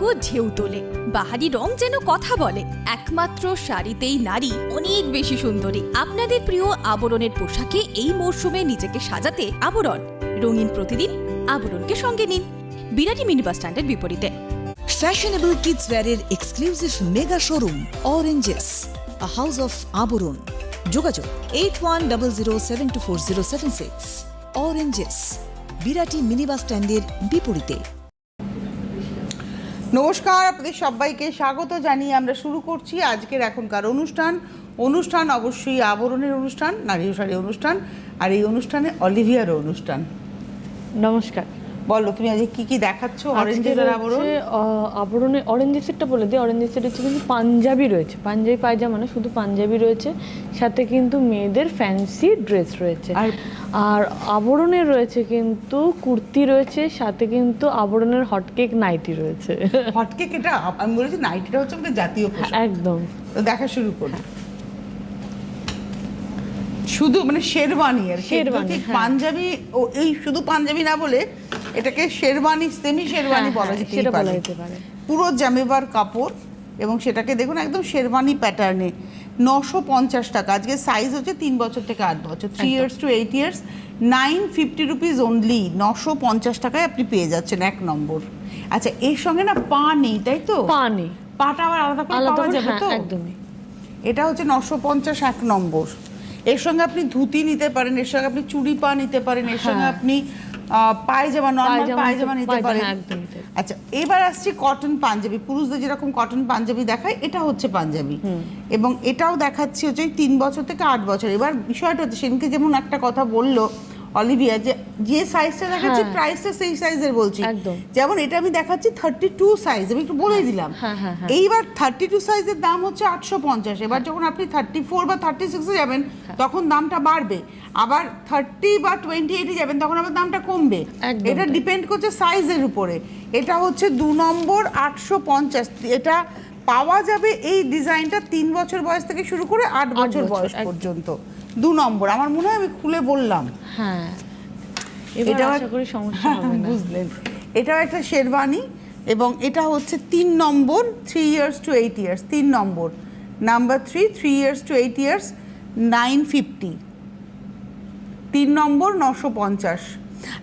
অঙ্গ ঢেউ তোলে। বাহারি রং যেন কথা বলে। একমাত্র শাড়িতেই নারী অনেক বেশি সুন্দরী। আপনাদের প্রিয় আবরণের পোশাকে এই মরশুমে নিজেকে সাজাতে আবরণ। রঙিন প্রতিদিন আবরণকে সঙ্গে নিন। বিরাটি মিনি বাস স্ট্যান্ডের বিপরীতে। Fashionable kids ওয়্যারের exclusive mega showroom Oranges house of Abaran. যোগাযোগ eight one double zero seven two four zero seven six Oranges Birati mini bus স্ট্যান্ডের বিপরীতে। নমস্কার, আপনাদের সবাইকে স্বাগত জানিয়ে আমরা শুরু করছি আজকের এখনকার অনুষ্ঠান। অনুষ্ঠান অবশ্যই আবরণের অনুষ্ঠান, নারী শাড়ি অনুষ্ঠান, আর এই অনুষ্ঠানে অলিভিয়ারও অনুষ্ঠান। নমস্কার। বলো তুমি আজকে কি কি দেখাচ্ছ? অরেঞ্জের আবরণ? আবরণে অরেঞ্জ সেটটা বলে দিই। অরেঞ্জ সেট হচ্ছে কিন্তু পাঞ্জাবি রয়েছে। পাঞ্জাবি পায়জামা না শুধু পাঞ্জাবি রয়েছে। সাথে কিন্তু মেয়েদের ফ্যান্সি ড্রেস রয়েছে। আর- আবরণের রয়েছে কিন্তু কুর্তি রয়েছে সাথে কিন্তু আবরণের হটকেক নাইটি রয়েছে। হটকেক এটা আমি বলেছি নাইটিটা হচ্ছে আমাদের জাতীয় পোশাক। একদম। দেখা শুরু করি। শুধু মানে শেরওয়ানি আর। শেরওয়ানি, হ্যাঁ। পাঞ্জাবি ও এই শুধু পাঞ্জাবি না বলে এটাকে শেরওয়ানি সেমি শেরওয়ানি হ্যাঁ, বলা হ্যাঁ, যেতে পারে। পুরো জামেবার কাপড় এবং সেটাকে দেখুন একদম শেরওয়ানি প্যাটার্নে নশো পঞ্চাশ টাকা। আজকে সাইজ হচ্ছে তিন বছর থেকে আট বছর three years to eight years nine fifty rupees only নশো পঞ্চাশ টাকায় আপনি পেয়ে যাচ্ছেন এক নম্বর। আচ্ছা এর সঙ্গে না পা নেই তাই তো? পানি পাটা আবার আলাদা করে পাওয়া যাবে হ্যাঁ, তো? একদমই। এটা হচ্ছে নশো পঞ্চাশ এক নম্বর। এর সঙ্গে আপনি ধুতি নিতে পারেন এর সঙ্গে আপনি চুড়ি পা নিতে পারেন এর সঙ্গে। আপনি পায়জামা নর্মাল পায়জামা পায়জামা নিতে- পারেন। হ্যাঁ। আচ্ছা এবার আসছি কটন পাঞ্জাবি। পুরুষদের যেরকম কটন পাঞ্জাবি দেখায় এটা হচ্ছে পাঞ্জাবি। এবং এটাও দেখাচ্ছি হচ্ছে তিন বছর থেকে আট বছর। এবার বিষয়টা হচ্ছে সেদিনকে যেমন একটা কথা বলল অলিভিয়া যে যে সাইজটা দেখাচ্ছি হ্যাঁ। প্রাইসটা সেই সাইজের বলছি। যেমন এটা আমি দেখাচ্ছি থার্টি টু সাইজ আমি একটু বলে দিলাম। হ্যাঁ, হ্যাঁ, হ্যাঁ। এইবার থার্টি টু সাইজের দাম হচ্ছে আটশো পঞ্চাশ এবার যখন আপনি থার্টি ফোর বা থার্টি সিক্সে যাবেন। তখন দামটা বাড়বে। আবার থার্টি বা টোয়েন্টি এইটে যাবেন তখন আবার দামটা কমবে। এটা ডিপেন্ড করছে সাইজের উপরে। এটা হচ্ছে দু নম্বর আটশো পঞ্চাশ এটা পাওয়া যাবে এই ডিজাইনটা তিন বছর বয়স থেকে শুরু করে আট বছর বয়স পর্যন্ত। দু নম্বর আমার মনে হয় আমি খুলে বললাম। হ্যাঁ। এটাও সমস্যা বুঝলেন। একটা শেরবানি এবং এটা হচ্ছে তিন নম্বর three years to eight years তিন নম্বর। Number three three years to eight years nine fifty তিন নম্বর নশো পঞ্চাশ।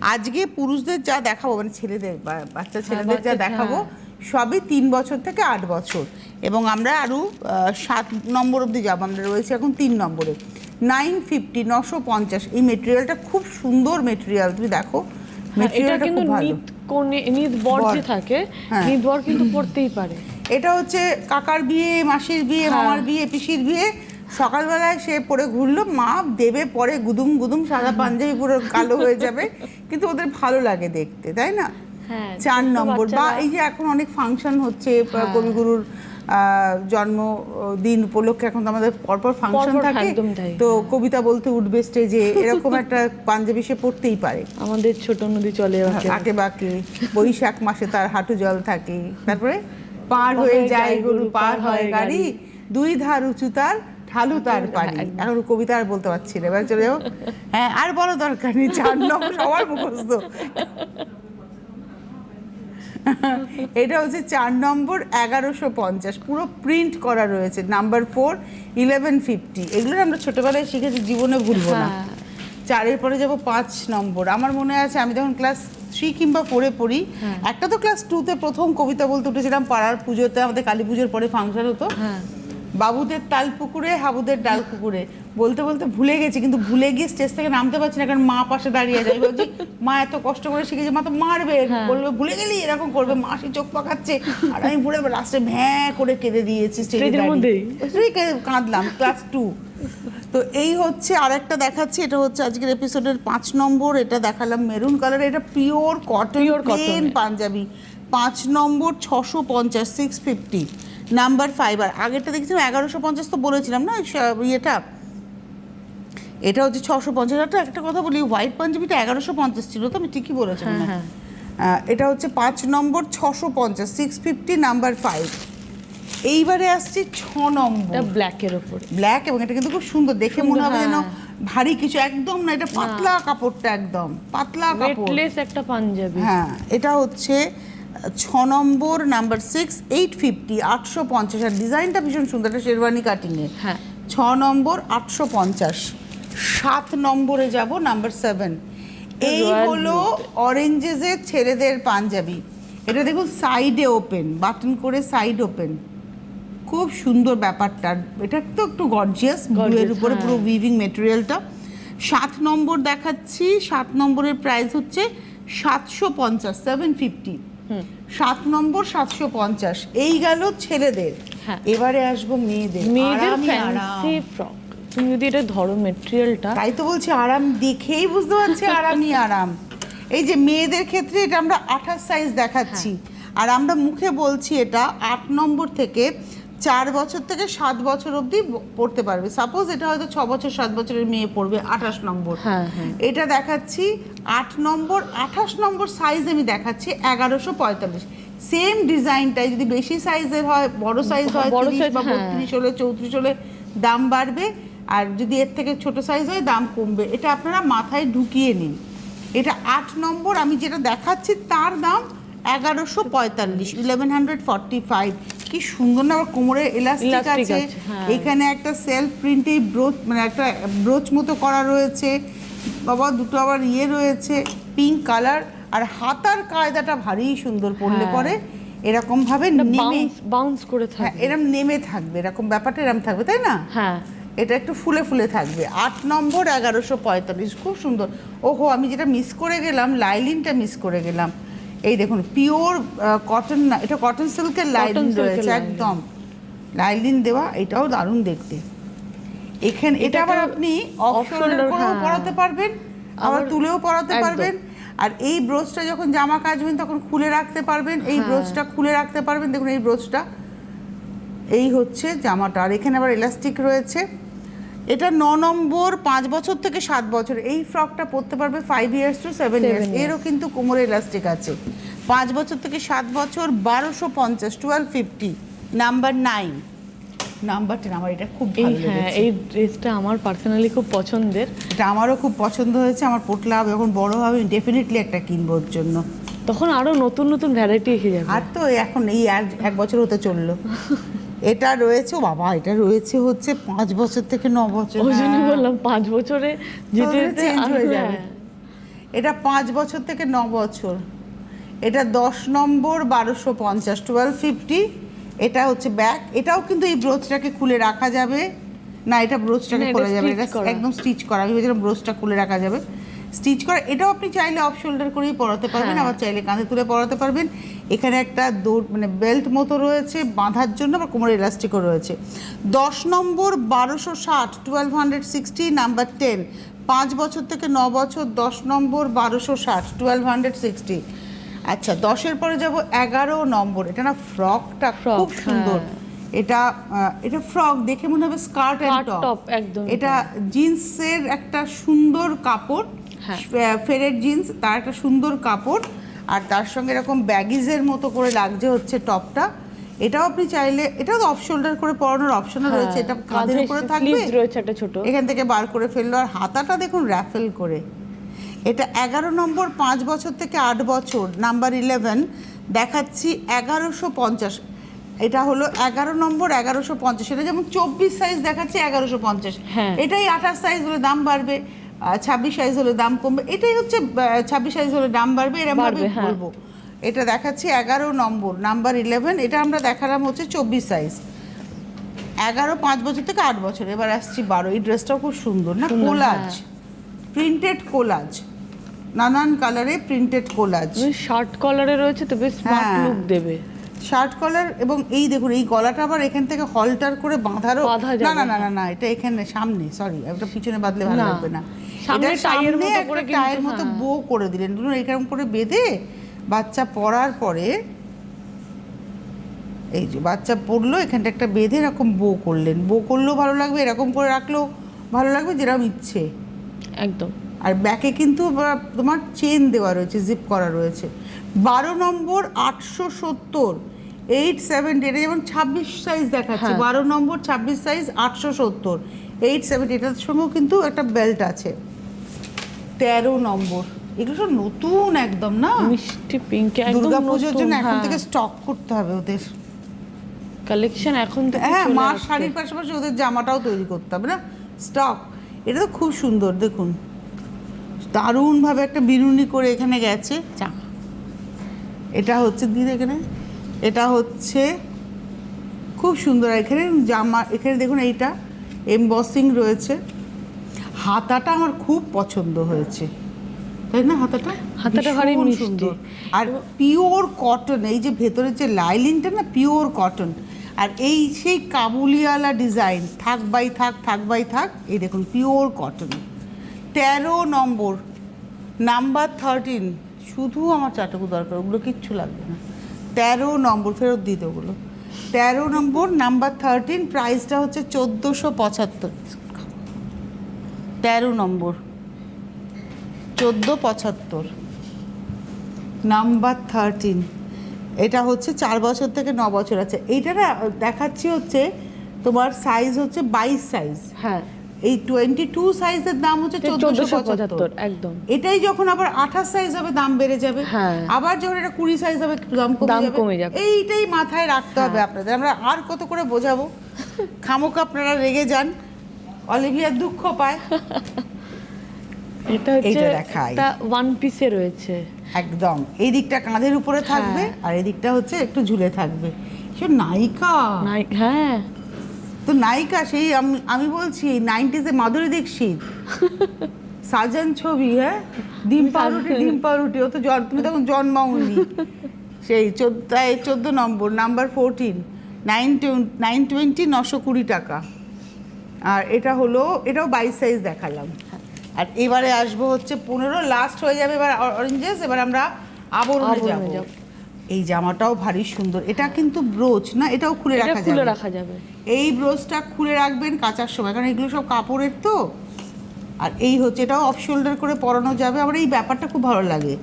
আজকে পুরুষদের যা দেখাবো মানে ছেলেদের বাচ্চা ছেলেদের যা দেখাবো হ্যাঁ। সবই তিন বছর থেকে আট বছর। এবং আমরা আরও সাত নম্বর অবধি যাব। আমরা রয়েছে এখন তিন নম্বরে। নাইন ফিফটি নশো পঞ্চাশ। এই মেটেরিয়ালটা খুব সুন্দর মেটেরিয়াল তুমি দেখো। হ্যাঁ, এটা মেটেরিয়ালটা খুব ভালো। কোণে নিত বর। যে থাকে হ্যাঁ। নিত বর কিন্তু পড়তেই পারে। এটা হচ্ছে কাকার বিয়ে মাসির বিয়ে হ্যাঁ। মামার বিয়ে পিসির বিয়ে। সকালবেলায় সে পরে ঘুরলো মা দেবে পরে গুদুম গুদুম সাদা পাঞ্জাবি পুরো কালো হয়ে যাবে। কিন্তু ওদের ভালো লাগে দেখতে তাই না? হ্যাঁ, চার নম্বর বা এই যে এখন অনেক ফাংশন হচ্ছে হ্যাঁ। কবিগুরুর জন্মদিন উপলক্ষে এখন তো আমাদের পরপর ফাংশন থাকে। তো কবিতা বলতে উঠবে স্টেজে এরকম একটা পাঞ্জাবি সে পড়তেই পারে। আমাদের ছোট নদী চলে। আঁকে বাঁকে বৈশাখ মাসে তার হাঁটু জল থাকে। তারপরে পার হয়ে যায় গরু পার হয় গাড়ি দুই ধার উঁচু তার ঢালু তার পারি এখন কবিতা আর বলতে পারছি না। এবার চলে যাব। হ্যাঁ আর বলো দরকার নেই চার নম্বর সবার মুখস্থ। এটা হচ্ছে চার নম্বর এগারোশো পঞ্চাশ। পুরো প্রিন্ট করা রয়েছে। নাম্বার ফোর ইলেভেন ফিফটি এগুলো আমরা ছোটবেলায় শিখেছি জীবনে ভুলবো না। হ্যাঁ। চারের পরে যাব পাঁচ নম্বর। আমার মনে আছে আমি যখন ক্লাস থ্রি কিংবা ফোরে পড়ি হ্যাঁ। একটা তো ক্লাস টুতে প্রথম কবিতা বলতে উঠেছিলাম পাড়ার পুজোতে আমাদের কালী পুজোর পরে ফাংশন হতো। হ্যাঁ। বাবুদের তাল পুকুরে হাবুদের ডাল পুকুরে। বলতে বলতে ভুলে গেছি কিন্তু ভুলে গিয়ে স্টেজ থেকে নামতে পারছি না কারণ মা পাশে দাঁড়িয়ে যায় বলছি মা এত কষ্ট করে শিখেছে মা তো মারবে হ্যাঁ। বলবে ভুলে গেলি এরকম করবে মা সে চোখ পাকাচ্ছে। আর আমি পুরো লাস্টে ভ্যাঁ করে কেঁদে দিয়েছি স্টেজের মধ্যেই? কাঁদলাম ক্লাস টু তো এই হচ্ছে আরেকটা দেখাচ্ছি এটা হচ্ছে আজকের এপিসোডের পাঁচ নম্বর এটা দেখালাম মেরুন কালার এটা পিওর কটন cotton পাঞ্জাবি। পাঁচ নম্বর ছশো পঞ্চাশ সিক্স ফিফটি নাম্বার ফাইভ আর আগেরটা দেখছিলাম এগারোশো পঞ্চাশ তো বলেছিলাম না ইয়েটা? এটা হচ্ছে ছশো পঞ্চাশ একটা একটা কথা বলি হোয়াইট পাঞ্জাবিটা এগারোশো পঞ্চাশ ছিল তো আমি ঠিকই বলেছিলাম হ্যাঁ, হ্যাঁ। এটা হচ্ছে পাঁচ নম্বর ছশো পঞ্চাশ সিক্স ফিফটি নাম্বার ফাইভ এইবারে আসছি ছ নম্বর। ব্ল্যাকের উপরে। ব্ল্যাক এবং এটা কিন্তু খুব সুন্দর দেখে মনে হবে যেন হ্যাঁ। ভারী কিছু একদম না এটা পাতলা কাপড়টা একদম পাতলা কাপড়। একটা পাঞ্জাবি। হ্যাঁ এটা হচ্ছে ছ নম্বর নাম্বার সিক্স এইট ফিফটি আটশো পঞ্চাশ। আর ডিজাইনটা ভীষণ সুন্দর একটা শেরওয়ানি কাটিংয়ে হ্যাঁ। ছ নম্বর আটশো পঞ্চাশ। সাত নম্বরে যাব নাম্বার সেভেন এই হলো অরেঞ্জেসের ছেলেদের পাঞ্জাবি। এটা দেখুন সাইডে ওপেন বাটন করে সাইড ওপেন খুব সুন্দর ব্যাপারটা। এটা তো একটু গর্জিয়াস Gorgeous, উপরে পুরো হ্যাঁ। উইভিং মেটেরিয়ালটা সাত নম্বর দেখাচ্ছি সাত নম্বরের প্রাইস হচ্ছে সাতশো পঞ্চাশ সেভেন ফিফটি সাত নম্বর সাতশো পঞ্চাশ। এই গেল ছেলেদের। হ্যাঁ। এবারে আসব মেয়েদের। মেয়েদের ফ্রক তুমি যদি এটা ধরো মেটেরিয়ালটা তাই তো বলছি আরাম দেখেই বুঝতে পারছি আরামই আরাম। এই যে মেয়েদের ক্ষেত্রে এটা আমরা আঠাশ সাইজ দেখাচ্ছি। আর আমরা মুখে বলছি এটা আট নম্বর থেকে চার বছর থেকে সাত বছর অবধি পড়তে পারবে। সাপোজ এটা হয়তো ছ বছর সাত বছরের মেয়ে পড়বে আঠাশ নম্বর। হ্যাঁ, হ্যাঁ। এটা দেখাচ্ছি আট নম্বর আঠাশ নম্বর সাইজ আমি দেখাচ্ছি এগারোশো পঁয়তাল্লিশ। সেম ডিজাইনটাই যদি বেশি সাইজের হয় বড় সাইজ হয় বড় সাইজ বা হ্যাঁ। বত্রিশ হলে চৌত্রিশ হলে দাম বাড়বে। আর যদি এর থেকে ছোট সাইজ হয় দাম কমবে। এটা আপনারা মাথায় ঢুকিয়ে নিন। এটা আট নম্বর আমি যেটা দেখাচ্ছি তার দাম এগারোশো পঁয়তাল্লিশ ইলেভেন হান্ড্রেড ফর্টি ফাইভ কি সুন্দর না আবার কোমরে এলাস্টিক আছে। হ্যাঁ। এখানে একটা সেলফ প্রিন্টে ব্রোচ মানে একটা ব্রোচ মতো করা রয়েছে। বাবা দুটো আবার ইয়ে রয়েছে পিঙ্ক কালার আর হাতার কায়দাটা ভারী সুন্দর পড়লে হ্যাঁ। পরে এরকম ভাবে নেমে বাউন্স করে হ্যাঁ থাকে এরম নেমে থাকবে এরকম ব্যাপারটা এরম থাকবে তাই না? হ্যাঁ। এটা একটু ফুলে ফুলে থাকবে। আট নম্বর এগারোশো পঁয়তাল্লিশ খুব সুন্দর। ওহো আমি যেটা মিস করে গেলাম লাইলিনটা মিস করে গেলাম। এই দেখুন পিওর কটন না এটা কটন সিল্কের লাইলিন রয়েছে একদম। লাইলিন দেওয়া এটাও দারুণ দেখতে। এখানে এটা আবার আপনি অফ করেও হ্যাঁ। পরাতে পারবেন আবার তুলেও পরাতে পারবেন। আর এই ব্রোচটা যখন জামা কাচবেন তখন খুলে রাখতে পারবেন। এই হ্যাঁ। ব্রোচটা খুলে রাখতে পারবেন। দেখুন এই ব্রোচটা এই হচ্ছে জামাটা। আর এখানে আবার এলাস্টিক রয়েছে। এটা ন নম্বর পাঁচ বছর থেকে সাত বছর। এই ফ্রকটা পরতে পারবে five years to seven years এরও কিন্তু কোমরে এলাস্টিক আছে। পাঁচ বছর থেকে সাত বছর বারোশো পঞ্চাশ twelve fifty number nine number ten আমার এটা খুব ভালো হ্যাঁ এই ড্রেসটা আমার পার্সোনালি খুব পছন্দের। এটা আমারও খুব পছন্দ হয়েছে আমার পটলা হবে যখন বড় হবে আমি ডেফিনেটলি একটা কিনবো ওর জন্য। তখন আরও নতুন নতুন ভ্যারাইটি এসে যাবে। আর তো এখন এই এক বছর হতে চলল। এটা রয়েছে বাবা এটা রয়েছে হচ্ছে পাঁচ বছর থেকে ন বছর ওই জন্য হ্যাঁ। বললাম পাঁচ বছরে যেতে যেতে change হয়ে যাবে। হ্যাঁ। এটা পাঁচ বছর থেকে ন বছর এটা দশ নম্বর বারোশো পঞ্চাশ টুয়েলভ ফিফটি এটা হচ্ছে ব্যাক এটাও কিন্তু এই ব্রোচটাকে খুলে রাখা যাবে না এটা ব্রোচটাকে খোলা যাবে এটা। একদম স্টিচ করা আমি ভেবেছিলাম ব্রোচটা খুলে রাখা যাবে স্টিচ করা এটাও আপনি চাইলে অফ শোল্ডার করেই পরাতে পারবেন হ্যাঁ। আবার চাইলে কাঁধে তুলে পরাতে পারবেন। এখানে একটা দৌড় মানে বেল্ট মতো রয়েছে বাঁধার জন্য বা কোমরে ইলাস্টিকও রয়েছে। দশ নম্বর বারোশো ষাট twelve hundred sixty number ten পাঁচ বছর থেকে ন বছর দশ নম্বর বারোশো ষাট টুয়েলভ হান্ড্রেড সিক্সটি আচ্ছা দশের পরে যাব এগারো নম্বর এটা না ফ্রকটা খুব সুন্দর। হ্যাঁ। এটা এটা ফ্রক দেখে মনে হবে স্কার্ট অ্যান্ড টপ একদম। এটা জিন্সের একটা সুন্দর কাপড়। হ্যাঁ। ফেরের জিন্স তার একটা সুন্দর কাপড় আর তার সঙ্গে এরকম ব্যাগিজের মতো করে লাগছে হচ্ছে টপটা। এটাও আপনি চাইলে এটাও অফ শোল্ডার করে পরানোর অপশনও রয়েছে এটা কাঁধের উপরে থাকবে। রয়েছে একটা ছোট। এখান থেকে বার করে ফেলল আর হাতাটা দেখুন র্যাফেল করে। এটা এগারো নম্বর পাঁচ বছর থেকে আট বছর নাম্বার ইলেভেন দেখাচ্ছি এগারোশো পঞ্চাশ। এটা হলো এগারো নম্বর এগারোশো পঞ্চাশ। এটা যেমন চব্বিশ সাইজ দেখাচ্ছে এগারোশো পঞ্চাশ। হ্যাঁ। এটাই আঠাশ সাইজ হলে দাম বাড়বে। ছাব্বিশ সাইজ হলে দাম কমবে। এটাই হচ্ছে ছাব্বিশ সাইজ হলে দাম বাড়বে এরকম ভাবে হ্যাঁ। বলব। এটা দেখাচ্ছি এগারো নম্বর নাম্বার ইলেভেন এটা আমরা দেখালাম হচ্ছে চব্বিশ সাইজ। এগারো পাঁচ বছর থেকে আট বছর এবার আসছি বারো। এই ড্রেসটাও খুব সুন্দর না? কোলাজ। হ্যাঁ। Printed collage. নানান কালারে প্রিন্টেড কোলাজ। শার্ট কলারে রয়েছে তো বেশ স্মার্ট হ্যাঁ। লুক দেবে। শার্ট কলার এবং এই দেখুন এই গলাটা আবার এখান থেকে হলটার করে বাঁধারও না না না না। না এটা এখানে সামনে সরি এটা পিছনে বাঁধলে ভালো লাগবে না। সামনে এটা টাইয়ের সামনে মতো একটা করে টায়ের মতো। বো করে দিলেন। ধরুন এরকম করে বেঁধে বাচ্চা পড়ার পরে এই যে বাচ্চা পড়ল এখানটা একটা বেঁধে এরকম বো করলেন। বো করলেও ভালো লাগবে এরকম করে রাখলেও ভালো লাগবে যেরকম ইচ্ছে। একদম। আর ব্যাকে কিন্তু তোমার চেন দেওয়া রয়েছে জিপ করা রয়েছে। বারো নম্বর আটশো সত্তর এইট সেভেন্টি এটা যেমন ছাব্বিশ সাইজ দেখাচ্ছে হ্যাঁ। বারো নম্বর ছাব্বিশ সাইজ আটশো সত্তর এইট সেভেন্টি এটার সঙ্গেও কিন্তু একটা বেল্ট আছে। তেরো নম্বর এগুলো সব নতুন একদম না? মিষ্টি পিঙ্ক দুর্গা পুজোর জন্য এখন হ্যাঁ। থেকে স্টক করতে হবে ওদের। কালেকশন এখন থেকে হ্যাঁ মার শাড়ির পাশাপাশি ওদের জামাটাও তৈরি করতে হবে না? স্টক এটা তো খুব সুন্দর দেখুন। দারুণভাবে একটা বিনুনি করে এখানে গেছে। চা এটা হচ্ছে দিদি এখানে। এটা হচ্ছে খুব সুন্দর। এখানে জামা এখানে দেখুন এইটা এমবসিং রয়েছে। হাতাটা আমার খুব পছন্দ হয়েছে। তাই না হাতাটা? হাতাটা ভারী সুন্দর। আর পিওর কটন এই যে ভেতরে যে লাইলিনটা না পিওর কটন আর এই সেই কাবুলিওয়ালা ডিজাইন থাক বাই থাক থাক বাই থাক এই দেখুন পিওর কটন তেরো নম্বর নাম্বার থার্টিন শুধু আমার চাটুকু দরকার, ওগুলো কিচ্ছু লাগবে না। তেরো নম্বর, ফেরত দিতে ওগুলো। তেরো নম্বর নাম্বার থার্টিন প্রাইসটা হচ্ছে চোদ্দোশো পঁচাত্তর। তেরো নম্বর, চোদ্দ পঁচাত্তর। নাম্বার থার্টিন এটা হচ্ছে চার বছর থেকে ন বছর আছে। এইটা না, দেখাচ্ছি হচ্ছে তোমার সাইজ হচ্ছে বাইশ সাইজ হ্যাঁ। এই টোয়েন্টি টু সাইজের দাম হচ্ছে চোদ্দোশো 1475 পঁচাত্তর একদম। এটাই যখন আবার আঠাশ সাইজ হবে দাম বেড়ে যাবে হ্যাঁ। আবার যখন এটা কুড়ি সাইজ হবে দাম কমে যাবে। হ্যাঁ। এইটাই মাথায় রাখতে হবে আপনাদের আমরা আর কত করে বোঝাবো খামোক আপনারা রেগে যান অলিভিয়ার দুঃখ পায় এটা হচ্ছে। একটা ওয়ান পিসে রয়েছে একদম এই দিকটা কাঁধের উপরে থাকবে হ্যাঁ। আর এই দিকটা হচ্ছে একটু ঝুলে থাকবে সে নায়িকা হ্যাঁ তো নায়িকা সেই আমি- আমি বলছি নাইনটিসে মাধুরী দীক্ষিত। সাজান ছবি হ্যাঁ? ডিম পাউরুটি ডিম পাউরুটি। ও তো তুমি তখন জন্মাওনি। সেই চোদ্দ চোদ্দ নম্বর number fourteen nine nine twenty নশো কুড়ি টাকা। আর এটা হলো এটাও বাইশ সাইজ দেখালাম। আর এবারে আসব হচ্ছে পনেরো লাস্ট হয়ে যাবে এবার অরেঞ্জেস এবার আমরা আবরণে যাব। এই জামাটাও ভারী সুন্দর। এটা কিন্তু ব্রোচ না? এটাও খুলে রাখা খুলে যাবে। রাখা যাবে। এই ব্রোচটা খুলে রাখবেন কাচার সময় কারণ এগুলো সব কাপড়ের তো। আর এই হচ্ছে এটাও অফ শোল্ডার করে পরানো যাবে। আমার এই ব্যাপারটা খুব ভালো লাগে।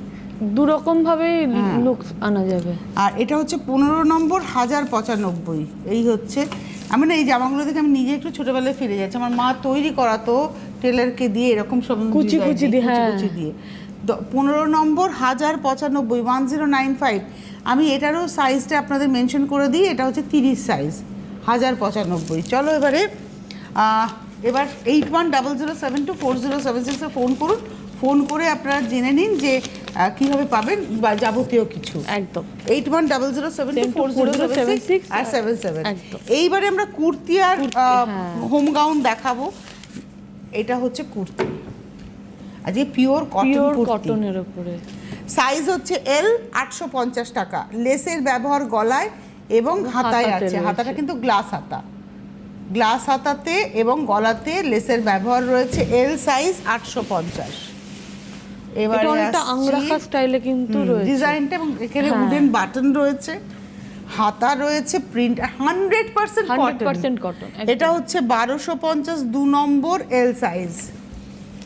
দু রকম ভাবে হ্যাঁ। লুক আনা যাবে। আর এটা হচ্ছে পনেরো নম্বর হাজার পঁচানব্বই। এই হচ্ছে আমি না এই জামাগুলো দেখে আমি নিজে একটু ছোটবেলায় ফিরে যাচ্ছি। আমার মা তৈরি করাতো টেলারকে দিয়ে এরকম সব কুচি কুচি দিয়ে, কুচি হ্যাঁ। কুচি দিয়ে। পনেরো নম্বর হাজার পঁচানব্বই ওয়ান জিরো নাইন ফাইভ আমি এটারও সাইজটা আপনাদের মেনশন করে দিই এটা হচ্ছে তিরিশ সাইজ হাজার পঁচানব্বই। চলো এবারে এবার eight one double zero seven two four zero seven সিক্সে ফোন করুন। ফোন করে আপনারা জেনে নিন যে কীভাবে পাবেন বা যাবতীয় কিছু। একদম। Eight one double zero seven two four zero seven six আর সেভেন সেভেন একদম। এইবারে আমরা কুর্তি আর হ্যাঁ। হোম গাউন দেখাবো। এটা হচ্ছে কুর্তি। আজকে পিওর কটন কটনের উপরে। সাইজ হচ্ছে এল আটশো পঞ্চাশ টাকা। লেসের ব্যবহার গলায় এবং হাতায় আছে। হাতাটা কিন্তু গ্লাস হাতা। গ্লাস হাতাতে এবং গলাতে লেসের ব্যবহার রয়েছে এল সাইজ আটশো পঞ্চাশ। এটা অনেকটা আংরাখা স্টাইলে কিন্তু রয়েছে। ডিজাইনটা এবং এখানে হ্যাঁ। উডেন বাটন রয়েছে। হাতা রয়েছে প্রিন্ট হান্ড্রেড পার্সেন্ট 100% cotton, এটা হচ্ছে বারোশো পঞ্চাশ দু নম্বর এল সাইজ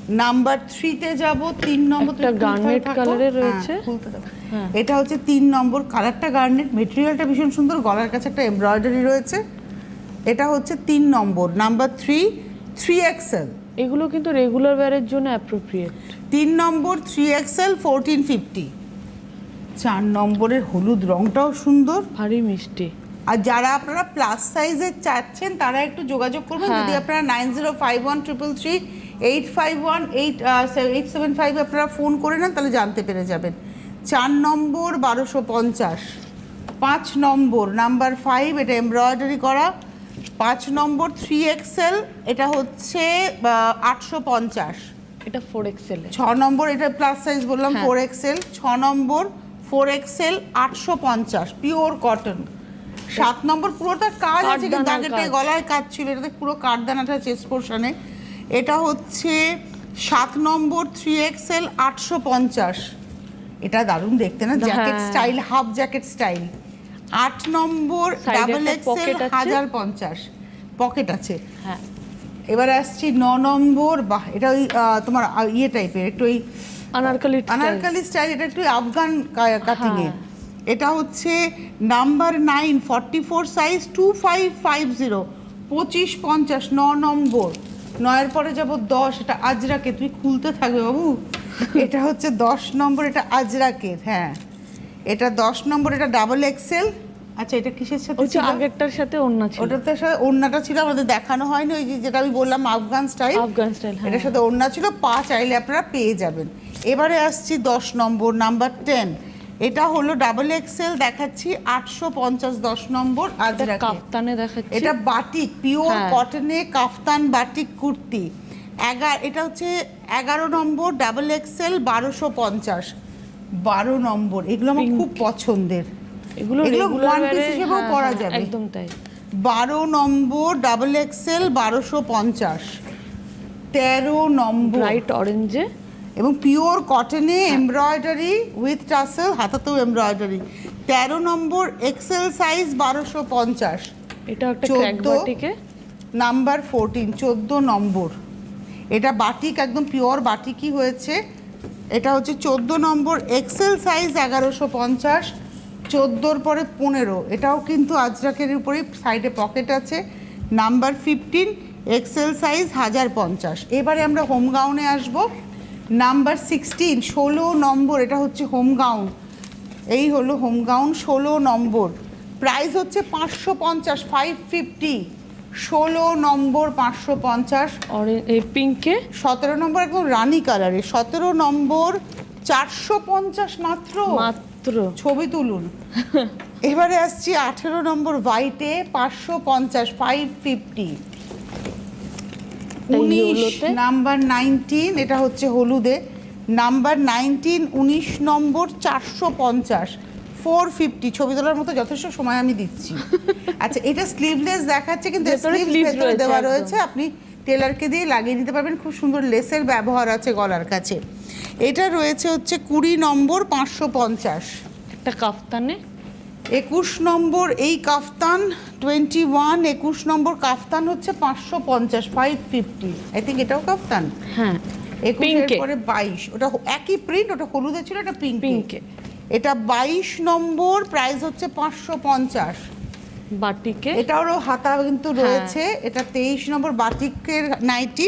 নাম্বার থ্রিতে যাব তিন নম্বর একটা হ্যাঁ, রয়েছে। খুলতে থাকো। হ্যাঁ। এটা হচ্ছে তিন নম্বর কালারটা গার্নেট মেটেরিয়ালটা ভীষণ সুন্দর গলার কাছে একটা এমব্রয়ডারি রয়েছে। এটা হচ্ছে তিন নম্বর। নাম্বার থ্রি থ্রি এক্সেল এগুলো কিন্তু রেগুলার ওয়্যারের জন্য অ্যাপ্রোপ্রিয়েট তিন নম্বর থ্রি এক্সেল ফোরটিন ফিফটি চার নম্বরের হলুদ রংটাও সুন্দর। ভারী মিষ্টি। আর যারা আপনারা প্লাস সাইজের চাচ্ছেন তারা একটু যোগাযোগ করবেন। হ্যাঁ। যদি আপনারা nine zero five one triple three eight five one eight eight seven five আপনারা ফোন করে নেন তাহলে জানতে পেরে যাবেন। চার নম্বর বারোশো পঞ্চাশ। পাঁচ নম্বর নাম্বার ফাইভ এটা এমব্রয়ডারি করা। পাঁচ নম্বর থ্রি এক্সেল এটা হচ্ছে আটশো পঞ্চাশ। এটা ফোর এক্সেল ছ নম্বর এটা প্লাস সাইজ বললাম হ্যাঁ। ফোর এক্সেল ছ নম্বর ফোর এক্সেল আটশো পঞ্চাশ পিওর কটন সাত নম্বর পুরোটা কাজ আছে কিন্তু কাঠদানার গলায় কাজ ছিল এটাতে পুরো কাঠদানাটা চেস্ট পোর্শনে এটা হচ্ছে সাত নম্বর থ্রি এক্সেল আটশো পঞ্চাশ। এটা দারুণ দেখতে না? Jacket. Style half jacket style আট নম্বর ডাবল এক্সেল হাজার পঞ্চাশ। পকেট আছে। হ্যাঁ। এবার আসছি ন নম্বর বাহ এটা ওই তোমার ইয়ে টাইপের একটু ওই আনারকালি আনারকালি স্টাইল এটা একটু আফগান কাটিং এ হ্যাঁ। এটা হচ্ছে number nine forty four size two five five zero পঁচিশ পঞ্চাশ ন নম্বর। নয়ের পরে যাব দশ এটা আজরাকে তুমি খুলতে থাকবে বাবু। এটা হচ্ছে দশ নম্বর এটা আজরাকের হ্যাঁ। এটা দশ নম্বর এটা ডাবল এক্সেল আচ্ছা এটা কিসের সাথে? আগেরটার সাথে অন্য ছিল। ওটাতে সাথে ওড়নাটা ছিল আমাদের দেখানো হয়নি ওই যে যেটা আমি বললাম আফগান স্টাইল আফগান স্টাইল হ্যাঁ। এটার সাথে ওড়না ছিল পা চাইলে আপনারা পেয়ে যাবেন। এবারে আসছি দশ নম্বর নাম্বার টেন এটা হলো ডাবল এক্সেল দেখাচ্ছি আটশো পঞ্চাশ দশ নম্বর কাফতানে দেখাচ্ছে। এটা বাটিক পিওর হ্যাঁ। কটনে কাফতান বাটিক কুর্তি। এগারো এটা হচ্ছে এগারো নম্বর ডাবল এক্সেল বারোশো পঞ্চাশ। বারো নম্বর এগুলো আমার খুব পছন্দের। এগুলো রেগুলার হিসেবেও পরা যাবে। একদম তাই। বারো নম্বর ডাবল এক্সেল বারোশো পঞ্চাশ। তেরো নম্বর। ব্রাইট অরেঞ্জে এবং পিওর কটনে এমব্রয়ডারি উইথ টাসেল হাতাতেও এমব্রয়ডারি তেরো নম্বর এক্সেল সাইজ বারোশো পঞ্চাশ। এটা চোদ্দ। নাম্বার ফোরটিন চোদ্দ নম্বর। এটা বাটিক একদম পিওর বাটিকই হয়েছে। এটা হচ্ছে চোদ্দ নম্বর এক্সেল সাইজ এগারোশো পঞ্চাশ চোদ্দোর পরে পনেরো। এটাও কিন্তু আজরাকের উপরেই সাইডে পকেট আছে। নাম্বার ফিফটিন এক্সেল সাইজ হাজার পঞ্চাশ। এবারে আমরা হোম গাউনে আসব। নাম্বার সিক্সটিন ষোলো নম্বর এটা হচ্ছে হোম গাউন এই হলো হোম গাউন ষোলো নম্বর। প্রাইস হচ্ছে পাঁচশো পঞ্চাশ ফাইভ ফিফটি ষোলো নম্বর পাঁচশো পঞ্চাশ। পিঙ্কে সতেরো নম্বর একদম রানি কালারে সতেরো নম্বর চারশো পঞ্চাশ মাত্র। মাত্র। ছবি তুলুন। এবারে আসছি আঠেরো নম্বর হোয়াইটে পাঁচশো পঞ্চাশ ফাইভ ফিফটি ইয়েলোতে? নাম্বার নাইনটিন এটা হচ্ছে হলুদে। নাম্বার নাইনটিন উনিশ নম্বর চারশো পঞ্চাশ। ফোর ফিফটি ছবি তোলার মতো যথেষ্ট সময় আমি দিচ্ছি। আচ্ছা এটা স্লিভলেস দেখাচ্ছে কিন্তু ভেতরে দেওয়া রয়েছে। আপনি টেলারকে দিয়ে লাগিয়ে নিতে পারবেন। খুব সুন্দর লেসের ব্যবহার আছে গলার কাছে। এটা রয়েছে হচ্ছে কুড়ি নম্বর পাঁচশো পঞ্চাশ। একটা কাফতানে। একুশ নম্বর এই কাফতান টোয়েন্টি ওয়ান একুশ নম্বর কাফতান হচ্ছে পাঁচশো পঞ্চাশ ফাইভ ফিফটি আই থিঙ্ক এটাও কাফতান? হ্যাঁ। একুশের পরে বাইশ। ওটা একই প্রিন্ট ওটা হলুদে ছিল এটা পিঙ্ক পিঙ্কে এটা বাইশ নম্বর প্রাইস হচ্ছে পাঁচশো পঞ্চাশ। বাটিকে? এটারও হাতা কিন্তু হ্যাঁ। রয়েছে। এটা তেইশ নম্বর বাটিকের নাইটি।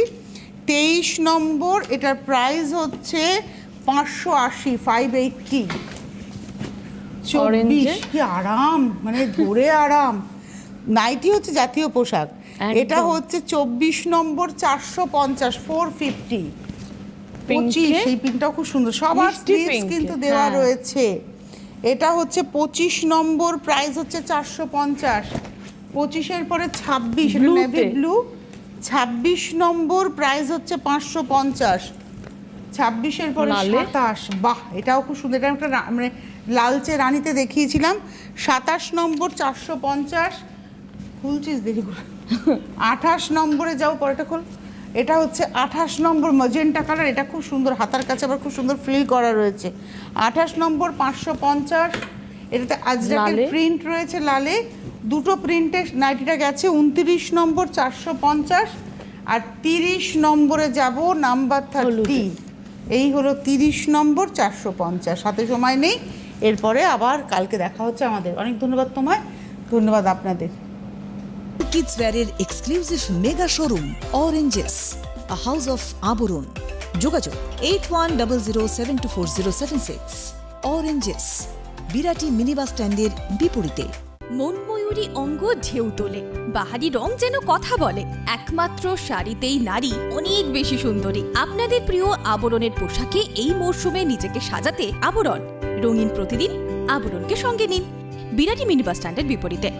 তেইশ নম্বর এটার প্রাইস হচ্ছে পাঁচশো আশি ফাইভ এইটটি চব্বিশ কি আরাম মানে ধরে আরাম। নাইটি হচ্ছে জাতীয় পোশাক। এটা হচ্ছে চব্বিশ নম্বর চারশো পঞ্চাশ ফোর ফিফটি পঁচিশ এই পিনটাও খুব সুন্দর। সবার স্লিভস কিন্তু দেওয়া হ্যাঁ। রয়েছে। এটা হচ্ছে পঁচিশ নম্বর প্রাইস হচ্ছে চারশো পঞ্চাশ। পঁচিশের পরে ছাব্বিশ নেভি ব্লু ছাব্বিশ নম্বর প্রাইস হচ্ছে পাঁচশো পঞ্চাশ। ছাব্বিশের পরে? সাতাশ। বাহ এটাও খুব সুন্দর। এটা একটা মানে লালচে রানীতে দেখিয়েছিলাম। সাতাশ নম্বর চারশো পঞ্চাশ। খুলছিস দেরি করে। আঠাশ নম্বরে যাও পরেটা খোল। এটা হচ্ছে আঠাশ নম্বর মজেন্টা কালার। এটা খুব সুন্দর হাতার কাছে আবার খুব সুন্দর ফিল করা রয়েছে। আঠাশ নম্বর পাঁচশো পঞ্চাশ। এটাতে আজরাকের লালে? প্রিন্ট রয়েছে লালে। দুটো প্রিন্টে নাইটিটা গেছে। উনত্রিশ নম্বর চারশো পঞ্চাশ। আর তিরিশ নম্বরে যাব নাম্বার থার্টি এই হলো তিরিশ নম্বর চারশো পঞ্চাশ। হাতে সময় নেই। এরপরে আবার কালকে দেখা হচ্ছে আমাদের। অনেক ধন্যবাদ তোমায় ধন্যবাদ আপনাদের। Kids ওয়্যারের exclusive mega showroom Oranges a house of Abaran যোগাযোগ eight one double zero seven two four zero seven six Oranges Birati minibus স্ট্যান্ডের বিপরীতে। মনময়ূরী অঙ্গ, ঢেউ তোলে। বাহারি রং যেন কথা বলে। একমাত্র শাড়িতেই নারী অনেক বেশি সুন্দরী। আপনাদের প্রিয় আবরণের পোশাকে এই মরশুমে নিজেকে সাজাতে আবরণ। রঙিন প্রতিদিন আবরণকে সঙ্গে নিন। বিরাটি মিনি বাস স্ট্যান্ডের বিপরীতে।